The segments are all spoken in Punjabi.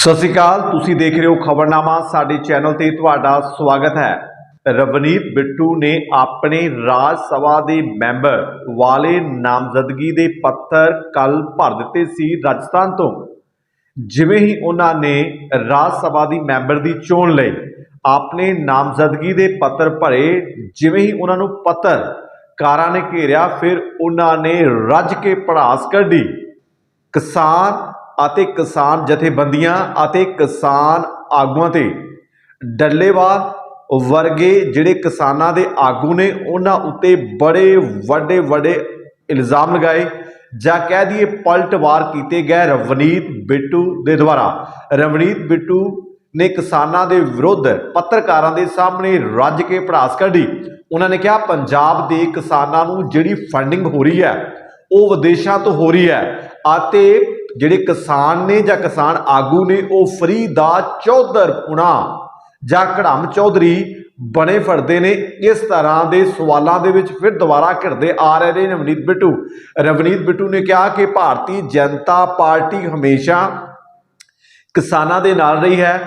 ਸਤਿ ਸ਼੍ਰੀ ਅਕਾਲ, ਤੁਸੀਂ ਦੇਖ ਰਹੇ ਹੋ ਖਬਰਨਾਮਾ, ਸਾਡੇ ਚੈਨਲ ਤੇ ਤੁਹਾਡਾ ਸਵਾਗਤ ਹੈ। ਰਵਨੀਤ ਬਿੱਟੂ ਨੇ ਆਪਣੇ ਰਾਜ ਸਭਾ ਦੇ ਮੈਂਬਰ ਵਾਲੇ ਨਾਮਜ਼ਦਗੀ ਦੇ ਪੱਤਰ ਕੱਲ ਭਰ ਦਿੱਤੇ ਸੀ ਰਾਜਸਥਾਨ ਤੋਂ। ਜਿਵੇਂ ਹੀ ਉਹਨਾਂ ਨੇ ਰਾਜ ਸਭਾ ਦੀ ਮੈਂਬਰ ਦੀ ਚੋਣ ਲਈ ਆਪਣੇ ਨਾਮਜ਼ਦਗੀ ਦੇ ਪੱਤਰ ਭਰੇ, ਜਿਵੇਂ ਹੀ ਉਹਨਾਂ ਨੂੰ ਪੱਤਰ ਕਾਰਾਂ ਨੇ ਘੇਰਿਆ, ਫਿਰ ਉਹਨਾਂ ਨੇ ਰੱਜ ਕੇ ਪੜਾਸ ਕੱਢੀ। ਕਿਸਾਨ ਅਤੇ ਕਿਸਾਨ ਜਥੇਬੰਦੀਆਂ ਅਤੇ ਕਿਸਾਨ ਆਗੂਆਂ ਤੇ ਡੱਲੇਵਾਲ ਵਰਗੇ ਜਿਹੜੇ ਕਿਸਾਨਾਂ ਦੇ ਆਗੂ ਨੇ, ਉਹਨਾਂ ਉੱਤੇ ਬੜੇ ਵੱਡੇ ਵੱਡੇ ਇਲਜ਼ਾਮ ਲਗਾਏ ਜਾਂ ਕਹਿ ਦਈਏ ਪਲਟਵਾਰ ਕੀਤੇ ਗਏ ਰਵਨੀਤ ਬਿੱਟੂ ਦੇ ਦੁਆਰਾ। ਰਵਨੀਤ ਬਿੱਟੂ ਨੇ ਕਿਸਾਨਾਂ ਦੇ ਵਿਰੁੱਧ ਪੱਤਰਕਾਰਾਂ ਦੇ ਸਾਹਮਣੇ ਰੱਜ ਕੇ ਪੜਾਸ ਕੱਢੀ। ਉਹਨਾਂ ਨੇ ਕਿਹਾ, ਪੰਜਾਬ ਦੇ ਕਿਸਾਨਾਂ ਨੂੰ ਜਿਹੜੀ ਫੰਡਿੰਗ ਹੋ ਰਹੀ ਹੈ, ਉਹ ਵਿਦੇਸ਼ਾਂ ਤੋਂ ਹੋ ਰਹੀ ਹੈ ਅਤੇ ਜਿਹੜੇ ਕਿਸਾਨ ਨੇ ਜਾਂ ਕਿਸਾਨ ਆਗੂ ਨੇ, ਉਹ ਫਰੀ ਦਾ ਚੌਧਰ ਪੁਣਾ ਜਾਂ ਕੜਮ ਚੌਧਰੀ ਬਣੇ ਫੜਦੇ ਨੇ। ਇਸ ਤਰ੍ਹਾਂ ਦੇ ਸਵਾਲਾਂ ਦੇ ਵਿੱਚ ਫਿਰ ਦੁਬਾਰਾ ਘਿਰਦੇ ਆ ਰਹੇ ਨੇ ਰਵਨੀਤ ਬਿੱਟੂ। ਰਵਨੀਤ ਬਿੱਟੂ ਨੇ ਕਿਹਾ ਕਿ ਭਾਰਤੀ ਜਨਤਾ ਪਾਰਟੀ ਹਮੇਸ਼ਾ ਕਿਸਾਨਾਂ ਦੇ ਨਾਲ ਰਹੀ ਹੈ,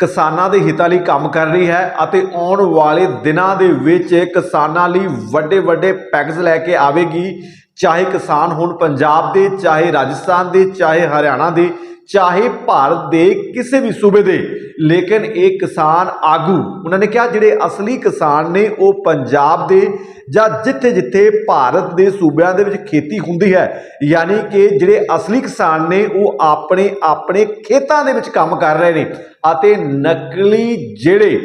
ਕਿਸਾਨਾਂ ਦੇ ਹਿੱਤਾਂ ਲਈ ਕੰਮ ਕਰ ਰਹੀ ਹੈ ਅਤੇ ਆਉਣ ਵਾਲੇ ਦਿਨਾਂ ਦੇ ਵਿੱਚ ਕਿਸਾਨਾਂ ਲਈ ਵੱਡੇ ਵੱਡੇ ਪੈਕੇਜ ਲੈ ਕੇ ਆਵੇਗੀ। ਚਾਹੇ ਕਿਸਾਨ ਹੁਣ ਪੰਜਾਬ ਦੇ, ਚਾਹੇ ਰਾਜਸਥਾਨ ਦੇ, ਚਾਹੇ ਹਰਿਆਣਾ ਦੇ, ਚਾਹੇ ਭਾਰਤ ਦੇ ਕਿਸੇ ਵੀ ਸੂਬੇ ਦੇ। ਲੇਕਿਨ ਇਹ ਕਿਸਾਨ ਆਗੂ, ਉਹਨਾਂ ਨੇ ਕਿਹਾ, ਜਿਹੜੇ ਅਸਲੀ ਕਿਸਾਨ ਨੇ, ਉਹ ਪੰਜਾਬ ਦੇ ਜਾਂ ਜਿੱਥੇ-ਜਿੱਥੇ ਭਾਰਤ ਦੇ ਸੂਬਿਆਂ ਦੇ ਵਿੱਚ ਖੇਤੀ ਹੁੰਦੀ ਹੈ, ਯਾਨੀ ਕਿ ਜਿਹੜੇ ਅਸਲੀ ਕਿਸਾਨ ਨੇ, ਉਹ ਆਪਣੇ ਆਪਣੇ ਖੇਤਾਂ ਦੇ ਵਿੱਚ ਕੰਮ ਕਰ ਰਹੇ ਨੇ। ਅਤੇ ਨਕਲੀ ਜਿਹੜੇ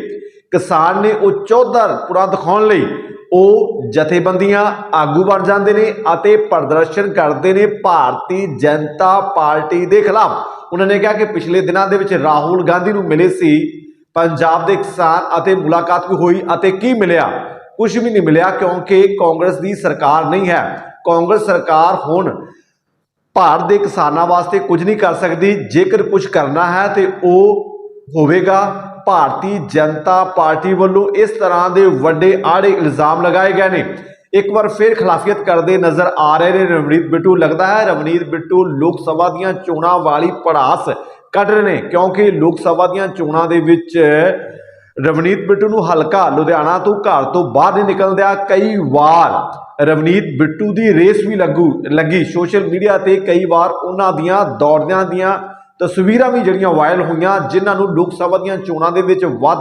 ਕਿਸਾਨ ਨੇ, ਉਹ ਚੌਧਰ ਪੁਰਾ ਦਿਖਾਉਣ ਲਈ ਉਹ ਜਥੇਬੰਦੀਆਂ ਆਗੂ ਬਣ ਜਾਂਦੇ ਨੇ ਅਤੇ ਪ੍ਰਦਰਸ਼ਨ ਕਰਦੇ ਨੇ ਭਾਰਤੀ ਜਨਤਾ ਪਾਰਟੀ ਦੇ ਖਿਲਾਫ। ਉਹਨਾਂ ਨੇ ਕਿਹਾ ਕਿ ਪਿਛਲੇ ਦਿਨਾਂ ਦੇ ਵਿੱਚ ਰਾਹੁਲ ਗਾਂਧੀ ਨੂੰ ਮਿਲੇ ਸੀ, ਪੰਜਾਬ ਦੇ ਕਿਸਾਨ ਅਤੇ ਮੁਲਾਕਾਤ ਵੀ ਹੋਈ ਅਤੇ ਕੀ ਮਿਲਿਆ? ਕੁਝ ਵੀ ਨਹੀਂ ਮਿਲਿਆ ਕਿਉਂਕਿ ਕਾਂਗਰਸ ਦੀ ਸਰਕਾਰ ਨਹੀਂ ਹੈ। ਕਾਂਗਰਸ ਸਰਕਾਰ ਹੁਣ ਭਾਰਤ ਦੇ ਕਿਸਾਨਾਂ ਵਾਸਤੇ ਕੁਝ ਨਹੀਂ ਕਰ ਸਕਦੀ। ਜੇਕਰ ਕੁਝ ਕਰਨਾ ਹੈ ਤੇ ਉਹ ਹੋਵੇਗਾ। ਭਾਰਤੀ ਜਨਤਾ ਪਾਰਟੀ ਵੱਲੋਂ ਇਸ ਤਰ੍ਹਾਂ ਦੇ ਵੱਡੇ ਆੜੇ ਇਲਜ਼ਾਮ ਲਗਾਏ ਗਏ ਨੇ। ਇੱਕ ਵਾਰ ਫਿਰ ਖਿਲਾਫੀਅਤ ਕਰਦੇ ਨਜ਼ਰ ਆ ਰਹੇ ਨੇ ਰਵਨੀਤ ਬਿੱਟੂ। ਲੱਗਦਾ ਹੈ ਰਵਨੀਤ ਬਿੱਟੂ ਲੋਕ ਸਭਾ ਦੀਆਂ ਚੋਣਾਂ ਵਾਲੀ ਪੜਾਸ ਕੱਢ ਰਹੇ ਨੇ, ਕਿਉਂਕਿ ਲੋਕ ਸਭਾ ਦੀਆਂ ਚੋਣਾਂ ਦੇ ਵਿੱਚ ਰਵਨੀਤ ਬਿੱਟੂ ਨੂੰ ਹਲਕਾ ਲੁਧਿਆਣਾ ਤੋਂ ਘਰ ਤੋਂ ਬਾਹਰ ਨਹੀਂ ਨਿਕਲਦਿਆ ਕਈ ਵਾਰ ਰਵਨੀਤ ਬਿੱਟੂ ਦੀ ਰੇਸ ਵੀ ਲੱਗੂ, ਲੱਗੀ। ਸੋਸ਼ਲ ਮੀਡੀਆ ਤੇ ਕਈ ਵਾਰ ਉਹਨਾਂ ਦੀਆਂ ਦੌੜਦਿਆਂ ਦੀਆਂ ਤਸਵੀਰਾਂ ਵੀ ਜਿਹੜੀਆਂ ਵਾਇਰਲ ਹੋਈਆਂ, ਜਿਨ੍ਹਾਂ ਨੂੰ ਲੋਕ ਸਭਾ ਦੀਆਂ ਚੋਣਾਂ ਦੇ ਵਿੱਚ ਵੱਧ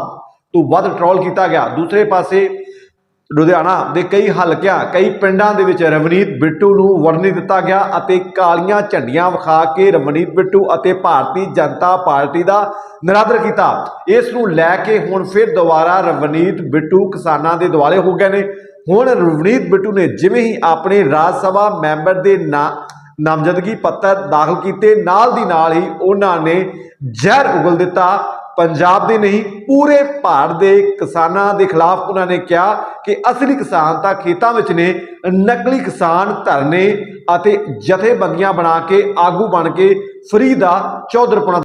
ਤੋਂ ਵੱਧ ਟ੍ਰੋਲ ਕੀਤਾ ਗਿਆ। ਦੂਸਰੇ ਪਾਸੇ ਲੁਧਿਆਣਾ ਦੇ ਕਈ ਹਲਕਿਆਂ, ਕਈ ਪਿੰਡਾਂ ਦੇ ਵਿੱਚ ਰਵਨੀਤ ਬਿੱਟੂ ਨੂੰ ਵਰਨੀ ਦਿੱਤਾ ਗਿਆ ਅਤੇ ਕਾਲੀਆਂ ਝੰਡੀਆਂ ਵਿਖਾ ਕੇ ਰਵਨੀਤ ਬਿੱਟੂ ਅਤੇ ਭਾਰਤੀ ਜਨਤਾ ਪਾਰਟੀ ਦਾ ਨਿਰਾਦਰ ਕੀਤਾ। ਇਸ ਨੂੰ ਲੈ ਕੇ ਹੁਣ ਫਿਰ ਦੁਬਾਰਾ ਰਵਨੀਤ ਬਿੱਟੂ ਕਿਸਾਨਾਂ ਦੇ ਦੁਆਲੇ ਹੋ ਗਏ ਨੇ। ਹੁਣ ਰਵਨੀਤ ਬਿੱਟੂ ਨੇ ਜਿਵੇਂ ਹੀ ਆਪਣੇ ਰਾਜ ਸਭਾ ਮੈਂਬਰ ਦੇ ਨਾਂ ਨਾਮਜ਼ਦਗੀ ਪੱਤਰ ਦਾਖਲ ਕੀਤੇ, ਨਾਲ ਦੀ ਨਾਲ ਹੀ ਉਹਨਾਂ ਨੇ ਜ਼ਹਿਰ ਉਗਲ ਦਿੱਤਾ। ਪੰਜਾਬ ਦੇ ਨਹੀਂ, ਪੂਰੇ ਭਾਰਤ ਦੇ ਕਿਸਾਨਾਂ ਦੇ ਖਿਲਾਫ ਉਹਨਾਂ ਨੇ ਕਿਹਾ ਕਿ ਅਸਲੀ ਕਿਸਾਨ ਤਾਂ ਖੇਤਾਂ ਵਿੱਚ ਨੇ, ਨਕਲੀ ਕਿਸਾਨ ਧਰਨੇ ਅਤੇ ਜਥੇਬੰਦੀਆਂ ਬਣਾ ਕੇ, ਆਗੂ ਬਣ ਕੇ ਫਰੀ ਦਾ ਚੌਧਰਪੁਣਾ